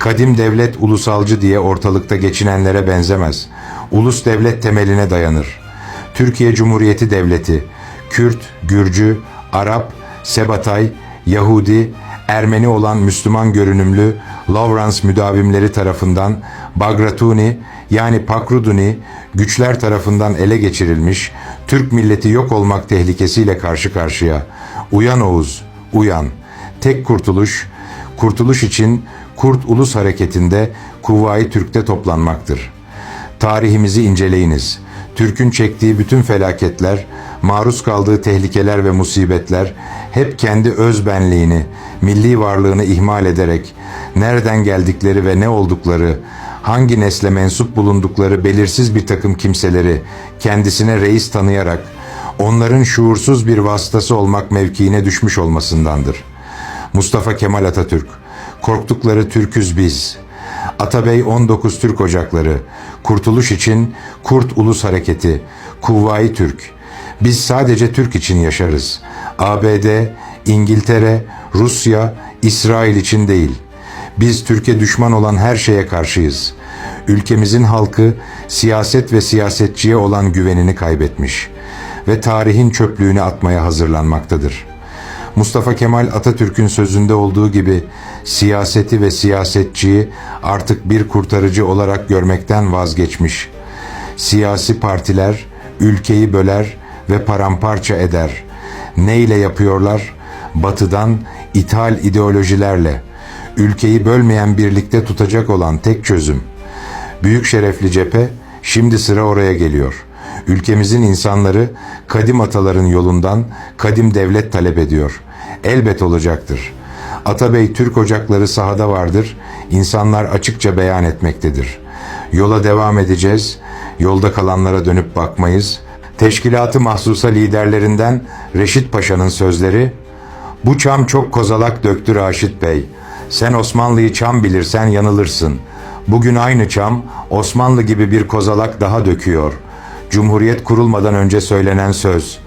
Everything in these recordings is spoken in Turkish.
Kadim devlet ulusalcı diye ortalıkta geçinenlere benzemez. Ulus devlet temeline dayanır. Türkiye Cumhuriyeti Devleti, Kürt, Gürcü, Arap, Sebatay, Yahudi, Ermeni olan Müslüman görünümlü Lawrence müdavimleri tarafından Bagratuni yani Pakruduni güçler tarafından ele geçirilmiş, Türk milleti yok olmak tehlikesiyle karşı karşıya. Uyan Oğuz, uyan. Tek kurtuluş, kurtuluş için Kurt Ulus Hareketi'nde Kuvayi Türk'te toplanmaktır. Tarihimizi inceleyiniz. Türk'ün çektiği bütün felaketler, maruz kaldığı tehlikeler ve musibetler hep kendi öz benliğini, milli varlığını ihmal ederek nereden geldikleri ve ne oldukları, hangi nesle mensup bulundukları belirsiz bir takım kimseleri kendisine reis tanıyarak onların şuursuz bir vasıtası olmak mevkiine düşmüş olmasındandır. Mustafa Kemal Atatürk, korktukları Türküz biz. Atabey 19 Türk Ocakları, Kurtuluş için Kurt Ulus Hareketi, Kuvvayi Türk. Biz sadece Türk için yaşarız. ABD, İngiltere, Rusya, İsrail için değil. Biz Türkiye düşman olan her şeye karşıyız. Ülkemizin halkı siyaset ve siyasetçiye olan güvenini kaybetmiş ve tarihin çöplüğüne atmaya hazırlanmaktadır.'' Mustafa Kemal Atatürk'ün sözünde olduğu gibi siyaseti ve siyasetçiyi artık bir kurtarıcı olarak görmekten vazgeçmiş. Siyasi partiler ülkeyi böler ve paramparça eder. Ne ile yapıyorlar? Batıdan ithal ideolojilerle. Ülkeyi bölmeyen birlikte tutacak olan tek çözüm. Büyük şerefli cephe şimdi sıra oraya geliyor.'' Ülkemizin insanları kadim ataların yolundan kadim devlet talep ediyor. Elbet olacaktır. Atabey Türk ocakları sahada vardır. İnsanlar açıkça beyan etmektedir. Yola devam edeceğiz. Yolda kalanlara dönüp bakmayız. Teşkilatı mahsusa liderlerinden Reşit Paşa'nın sözleri Bu çam çok kozalak döktü Raşit Bey. Sen Osmanlı'yı çam bilirsen yanılırsın. Bugün aynı çam Osmanlı gibi bir kozalak daha döküyor.'' Cumhuriyet kurulmadan önce söylenen söz.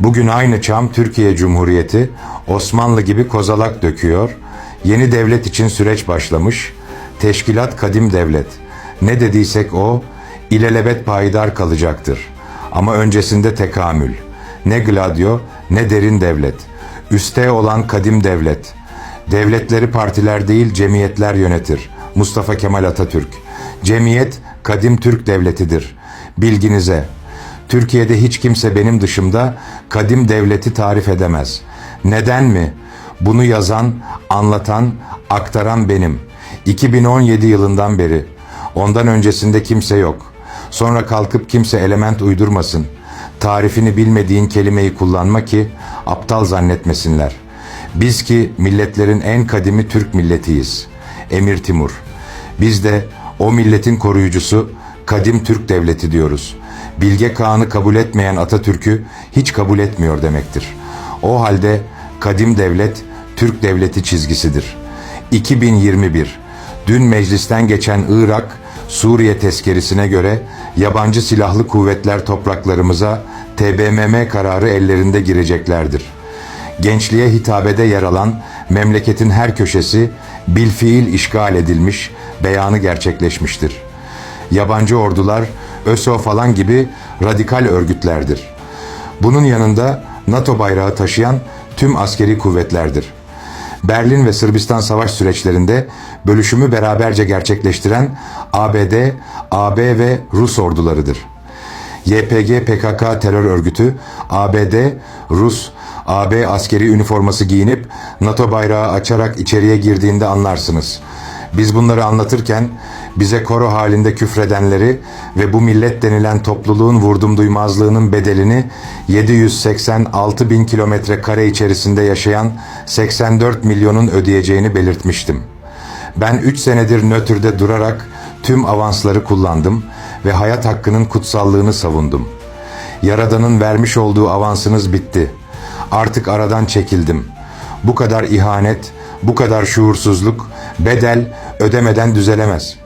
Bugün aynı çam Türkiye Cumhuriyeti Osmanlı gibi kozalak döküyor. Yeni devlet için süreç başlamış. Teşkilat kadim devlet. Ne dediysek o ilelebet payidar kalacaktır. Ama öncesinde tekamül. Ne gladio ne derin devlet. Üste olan kadim devlet. Devletleri partiler değil cemiyetler yönetir. Mustafa Kemal Atatürk. Cemiyet kadim Türk devletidir.'' Bilginize, Türkiye'de hiç kimse benim dışımda kadim devleti tarif edemez. Neden mi? Bunu yazan, anlatan, aktaran benim. 2017 yılından beri. Ondan öncesinde kimse yok. Sonra kalkıp kimse element uydurmasın. Tarifini bilmediğin kelimeyi kullanma ki aptal zannetmesinler. Biz ki milletlerin en kadimi Türk milletiyiz. Emir Timur. Biz de o milletin koruyucusu, kadim Türk devleti diyoruz. Bilge Kağan'ı kabul etmeyen Atatürk'ü hiç kabul etmiyor demektir. O halde kadim devlet Türk devleti çizgisidir. 2021 Dün meclisten geçen Irak Suriye tezkerisine göre yabancı silahlı kuvvetler topraklarımıza TBMM kararı ellerinde gireceklerdir. Gençliğe hitabede yer alan memleketin her köşesi bilfiil işgal edilmiş, beyanı gerçekleşmiştir.'' yabancı ordular, ÖSO falan gibi radikal örgütlerdir. Bunun yanında NATO bayrağı taşıyan tüm askeri kuvvetlerdir. Berlin ve Sırbistan savaş süreçlerinde bölüşümü beraberce gerçekleştiren ABD, AB ve Rus ordularıdır. YPG PKK terör örgütü ABD, Rus, AB askeri üniforması giyinip NATO bayrağı açarak içeriye girdiğinde anlarsınız. Biz bunları anlatırken bize koro halinde küfredenleri ve bu millet denilen topluluğun vurdum duymazlığının bedelini 786 bin kilometre kare içerisinde yaşayan 84 milyonun ödeyeceğini belirtmiştim. Ben 3 senedir nötrde durarak tüm avansları kullandım ve hayat hakkının kutsallığını savundum. Yaradan'ın vermiş olduğu avansınız bitti. Artık aradan çekildim. Bu kadar ihanet, bu kadar şuursuzluk, bedel ödemeden düzelemez.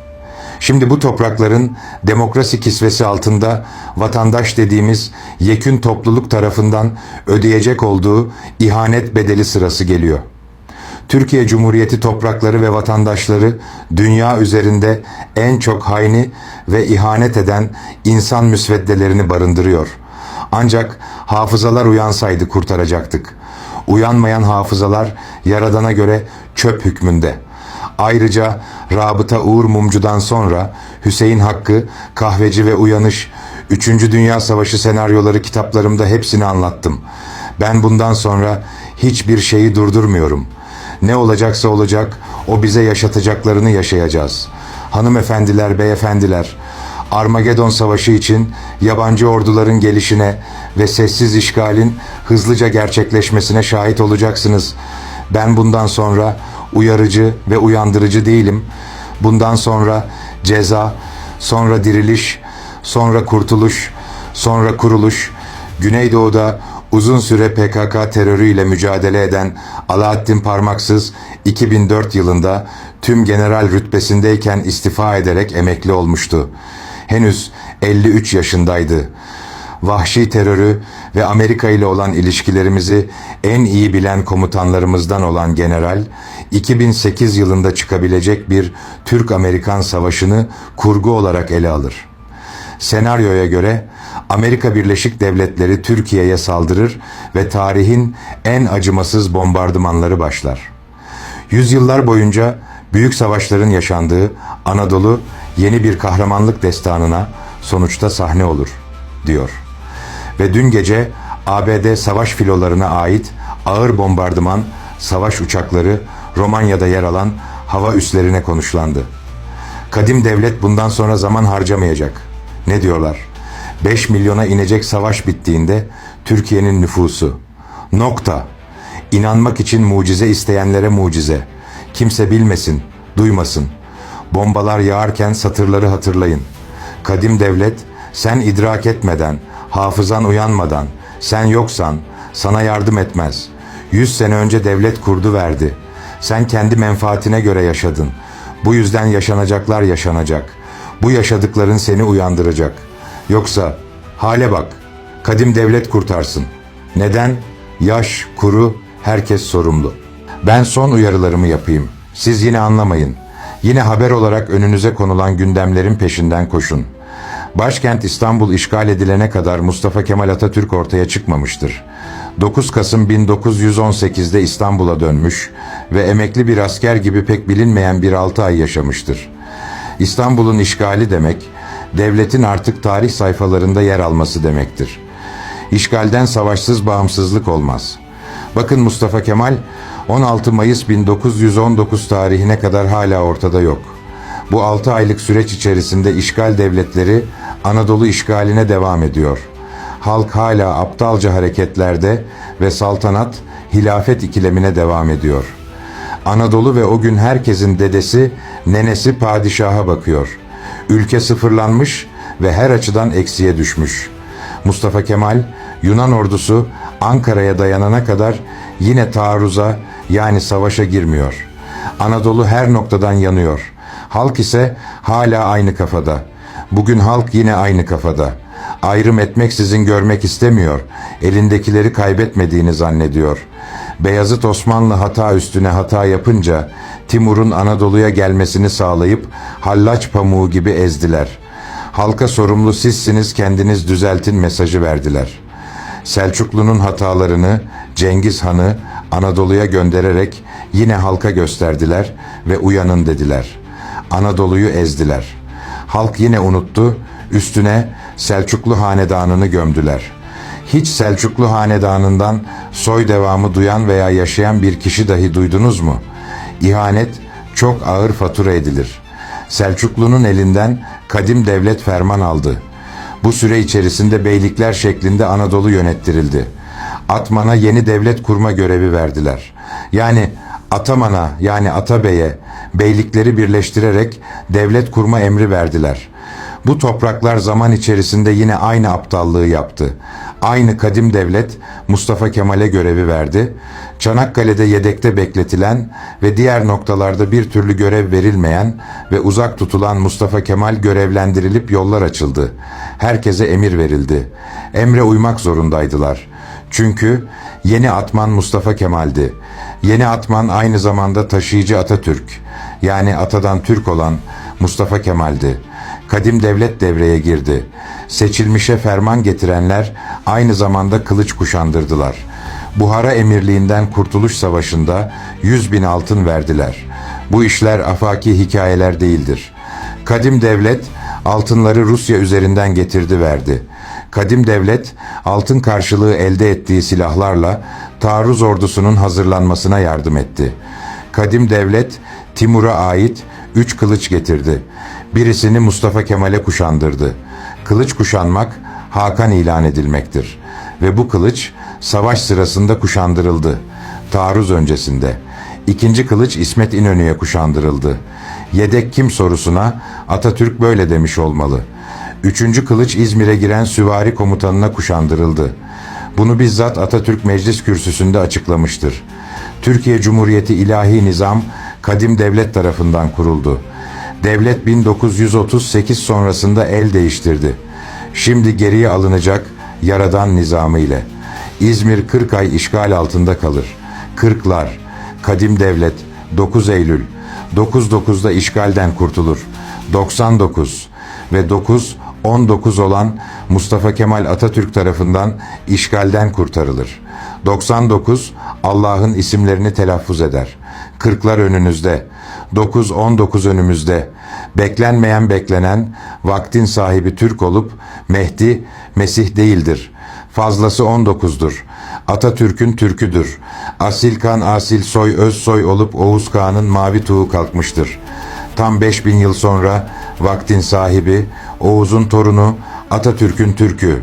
Şimdi bu toprakların demokrasi kisvesi altında vatandaş dediğimiz yekün topluluk tarafından ödeyecek olduğu ihanet bedeli sırası geliyor. Türkiye Cumhuriyeti toprakları ve vatandaşları dünya üzerinde en çok hayni ve ihanet eden insan müsveddelerini barındırıyor. Ancak hafızalar uyansaydı kurtaracaktık. Uyanmayan hafızalar Yaradan'a göre çöp hükmünde. Ayrıca Rabıta Uğur Mumcu'dan sonra Hüseyin Hakkı, Kahveci ve Uyanış, 3. Dünya Savaşı senaryoları kitaplarımda hepsini anlattım. Ben bundan sonra hiçbir şeyi durdurmuyorum. Ne olacaksa olacak, o bize yaşatacaklarını yaşayacağız. Hanımefendiler, beyefendiler, Armagedon Savaşı için yabancı orduların gelişine ve sessiz işgalin hızlıca gerçekleşmesine şahit olacaksınız. Ben bundan sonra uyarıcı ve uyandırıcı değilim. Bundan sonra ceza, sonra diriliş, sonra kurtuluş, sonra kuruluş, Güneydoğu'da uzun süre PKK terörüyle mücadele eden Alaaddin Parmaksız 2004 yılında tüm general rütbesindeyken istifa ederek emekli olmuştu. Henüz 53 yaşındaydı. Vahşi terörü ve Amerika ile olan ilişkilerimizi en iyi bilen komutanlarımızdan olan general, 2008 yılında çıkabilecek bir Türk-Amerikan savaşını kurgu olarak ele alır. Senaryoya göre Amerika Birleşik Devletleri Türkiye'ye saldırır ve tarihin en acımasız bombardımanları başlar. Yüzyıllar boyunca büyük savaşların yaşandığı Anadolu yeni bir kahramanlık destanına sonuçta sahne olur, diyor. Ve dün gece ABD savaş filolarına ait ağır bombardıman savaş uçakları Romanya'da yer alan hava üslerine konuşlandı. Kadim devlet bundan sonra zaman harcamayacak. Ne diyorlar? 5 milyona inecek savaş bittiğinde Türkiye'nin nüfusu. Nokta. İnanmak için mucize isteyenlere mucize. Kimse bilmesin, duymasın. Bombalar yağarken satırları hatırlayın. Kadim devlet sen idrak etmeden, hafızan uyanmadan, sen yoksan sana yardım etmez. Yüz sene önce devlet kurdu verdi. Sen kendi menfaatine göre yaşadın. Bu yüzden yaşanacaklar yaşanacak. Bu yaşadıkların seni uyandıracak. Yoksa hale bak. Kadim devlet kurtarsın. Neden? Yaş, kuru, herkes sorumlu. Ben son uyarılarımı yapayım. Siz yine anlamayın. Yine haber olarak önünüze konulan gündemlerin peşinden koşun. Başkent İstanbul işgal edilene kadar Mustafa Kemal Atatürk ortaya çıkmamıştır. 9 Kasım 1918'de İstanbul'a dönmüş ve emekli bir asker gibi pek bilinmeyen bir 6 ay yaşamıştır. İstanbul'un işgali demek, devletin artık tarih sayfalarında yer alması demektir. İşgalden savaşsız bağımsızlık olmaz. Bakın Mustafa Kemal 16 Mayıs 1919 tarihine kadar hala ortada yok. Bu 6 aylık süreç içerisinde işgal devletleri Anadolu işgaline devam ediyor. Halk hala aptalca hareketlerde ve saltanat hilafet ikilemine devam ediyor. Anadolu ve o gün herkesin dedesi, nenesi padişaha bakıyor. Ülke sıfırlanmış ve her açıdan eksiye düşmüş. Mustafa Kemal, Yunan ordusu Ankara'ya dayanana kadar yine taarruza yani savaşa girmiyor. Anadolu her noktadan yanıyor. Halk ise hala aynı kafada. Bugün halk yine aynı kafada. Ayrım etmeksizin görmek istemiyor. Elindekileri kaybetmediğini zannediyor. Beyazıt Osmanlı hata üstüne hata yapınca Timur'un Anadolu'ya gelmesini sağlayıp hallaç pamuğu gibi ezdiler. Halka sorumlu sizsiniz kendiniz düzeltin mesajı verdiler. Selçuklu'nun hatalarını Cengiz Han'ı Anadolu'ya göndererek yine halka gösterdiler ve uyanın dediler. Anadolu'yu ezdiler. Halk yine unuttu, üstüne Selçuklu hanedanını gömdüler. Hiç Selçuklu hanedanından soy devamı duyan veya yaşayan bir kişi dahi duydunuz mu? İhanet çok ağır fatura edilir. Selçuklu'nun elinden kadim devlet ferman aldı. Bu süre içerisinde beylikler şeklinde Anadolu yönettirildi. Atman'a yeni devlet kurma görevi verdiler. Yani Ataman'a yani Atabey'e beylikleri birleştirerek devlet kurma emri verdiler. Bu topraklar zaman içerisinde yine aynı aptallığı yaptı. Aynı kadim devlet Mustafa Kemal'e görevi verdi. Çanakkale'de yedekte bekletilen ve diğer noktalarda bir türlü görev verilmeyen ve uzak tutulan Mustafa Kemal görevlendirilip yollar açıldı. Herkese emir verildi. Emre uymak zorundaydılar. Çünkü yeni atman Mustafa Kemal'di. Yeni atman aynı zamanda taşıyıcı Atatürk. Yani atadan Türk olan Mustafa Kemal'di. Kadim devlet devreye girdi. Seçilmişe ferman getirenler aynı zamanda kılıç kuşandırdılar. Buhara Emirliğinden Kurtuluş Savaşı'nda 100 bin altın verdiler. Bu işler afaki hikayeler değildir. Kadim devlet altınları Rusya üzerinden getirdi verdi. Kadim devlet altın karşılığı elde ettiği silahlarla taarruz ordusunun hazırlanmasına yardım etti. Kadim devlet Timur'a ait üç kılıç getirdi. Birisini Mustafa Kemal'e kuşandırdı. Kılıç kuşanmak Hakan ilan edilmektir. Ve bu kılıç savaş sırasında kuşandırıldı. Taarruz öncesinde. İkinci kılıç İsmet İnönü'ye kuşandırıldı. Yedek kim sorusuna Atatürk böyle demiş olmalı. Üçüncü kılıç İzmir'e giren süvari komutanına kuşandırıldı. Bunu bizzat Atatürk meclis kürsüsünde açıklamıştır. Türkiye Cumhuriyeti İlahi Nizam kadim devlet tarafından kuruldu. Devlet 1938 sonrasında el değiştirdi. Şimdi geriye alınacak yaradan nizamı ile. İzmir 40 ay işgal altında kalır. Kırklar, kadim devlet, 9 Eylül, 99'da işgalden kurtulur. 99 ve 9 19 olan Mustafa Kemal Atatürk tarafından işgalden kurtarılır. 99 Allah'ın isimlerini telaffuz eder. Kırklar önünüzde. 9 19 önümüzde. Beklenmeyen beklenen vaktin sahibi Türk olup Mehdi Mesih değildir. Fazlası 19'dur. Atatürk'ün türküdür. Asil kan asil soy öz soy olup Oğuz Kağan'ın mavi tuğu kalkmıştır. Tam 5000 yıl sonra vaktin sahibi Oğuz'un torunu Atatürk'ün türkü